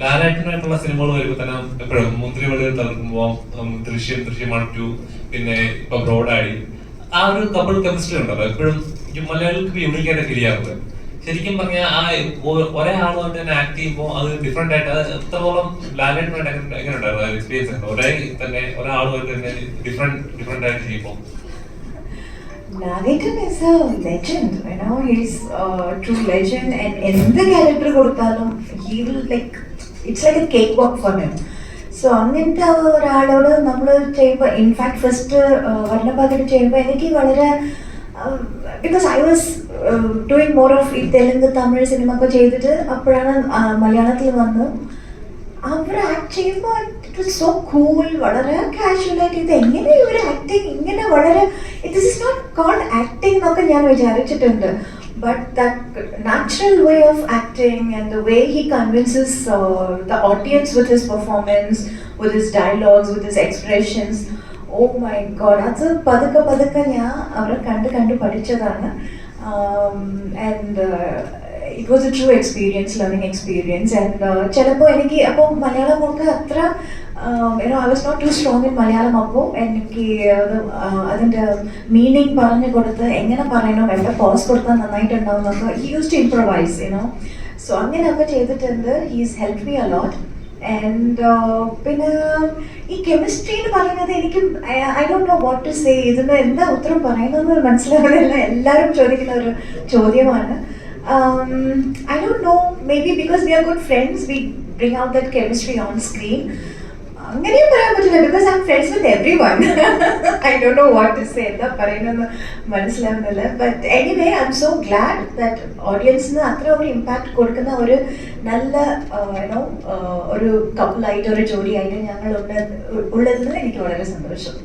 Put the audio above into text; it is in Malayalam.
ലാലേട്ടനായിട്ടുള്ള സിനിമകൾ വരുമ്പോ തന്നെ എപ്പോഴും മുന്തിരി വെളിയിൽ തളർക്കുമ്പോ ദൃശ്യം ദൃശ്യം വൺ ടു പിന്നെ ഇപ്പൊ ബ്രോഡായി. ആ ഒരു കപ്പിൾ കെമിസ്ട്രി ഉണ്ടല്ലോ. എപ്പോഴും മലയാളികൾക്ക് യൂണിക് ആയിട്ട് ഫീൽ ചെയ്യാറുണ്ട്. ശരിക്കും പറഞ്ഞാൽ ആ ഒരേ ആളുമായിട്ട് തന്നെ ആക്ട് ചെയ്യുമ്പോൾ അത് ഡിഫറെന്റ് ആയിട്ട് അത് എത്രത്തോളം ലാലായിട്ടുമായിട്ട് എങ്ങനെ ഉണ്ടായിരുന്നു? എക്സ്പീരിയൻസ് ഒരേ തന്നെ ഒരാളുമായിട്ട് തന്നെ ഡിഫറെന്റ് ഡിഫറെന്റ് ആയിട്ട് ചെയ്യുമ്പോൾ Nagatan is a legend he's a true legend. And എന്ത് ക്യാരക്ടർ കൊടുത്താലും he will like it's like a cake work for him. So അങ്ങനത്തെ ഒരാളോട് നമ്മൾ ചെയ്യുമ്പോൾ ഇൻഫാക്ട് ഫസ്റ്റ് വർണഭാഗത്ത് ചെയ്യുമ്പോൾ എനിക്ക് വളരെ because I was doing more of ഈ തെലുങ്ക് തമിഴ് സിനിമ ഒക്കെ ചെയ്തിട്ട് അപ്പോഴാണ് മലയാളത്തിൽ വന്നു. അവർ ആക്ട് ചെയ്യുമ്പോൾ ഇറ്റ് വാസ് സോ കൂൾ വളരെ കാഷ്വൽ ആയിട്ട് ഇത് എങ്ങനെ ഇവർ ആക്ടിങ് ഇങ്ങനെ വളരെ this is not cold acting എന്നൊക്കെ ഞാൻ വിചാരിച്ചിട്ടുണ്ട്. But that natural way of acting and the way he convinces the audience with his performance with his dialogues with his expressions oh my God അത് പതുക്കെ പതുക്കെ ഞാൻ അവരെ കണ്ട് കണ്ട് പഠിച്ചതാണ്. And it was a true experience learning experience and ചിലപ്പോൾ എനിക്ക് അപ്പോൾ മലയാളം ഒക്കെ അത്ര you know I was not too strong in Malayalam അപ്പോൾ എനിക്ക് അത് അതിന്റെ മീനിങ് പറഞ്ഞു കൊടുത്ത് എങ്ങനെ പറയണം എവിടെ പോസ് കൊടുത്താൽ നന്നായിട്ടുണ്ടാവും എന്നൊക്കെ he use to improvise you know so അങ്ങനെയൊക്കെ ചെയ്തിട്ടുണ്ട്. He's help me a lot and പിന്നെ ഈ കെമിസ്ട്രി എന്ന് പറയുന്നത് എനിക്ക് I don't know what to say ഇതിന് എന്താ ഉത്തരം പറയുന്നത് മനസ്സിലാവുന്നില്ല. എല്ലാവരും ചോദിക്കുന്ന ഒരു ചോദ്യമാണ്. I don't know maybe because we are good friends we bring out that chemistry on screen അങ്ങനെയും പറയാൻ പറ്റില്ല because I'm friends with everyone I don't know what to say എന്താ പറയുന്നതെന്ന് മനസ്സിലാവുന്നില്ല. But anyway I'm so glad that ഓഡിയൻസിന് അത്ര ഒരു ഇമ്പാക്ട് കൊടുക്കുന്ന ഒരു നല്ല യുനോ ഒരു കപ്പിളായിട്ട് ഒരു ജോഡിയായിട്ട് ഞങ്ങൾ ഉള്ളത് ഉള്ളതിൽ എനിക്ക് വളരെ സന്തോഷം.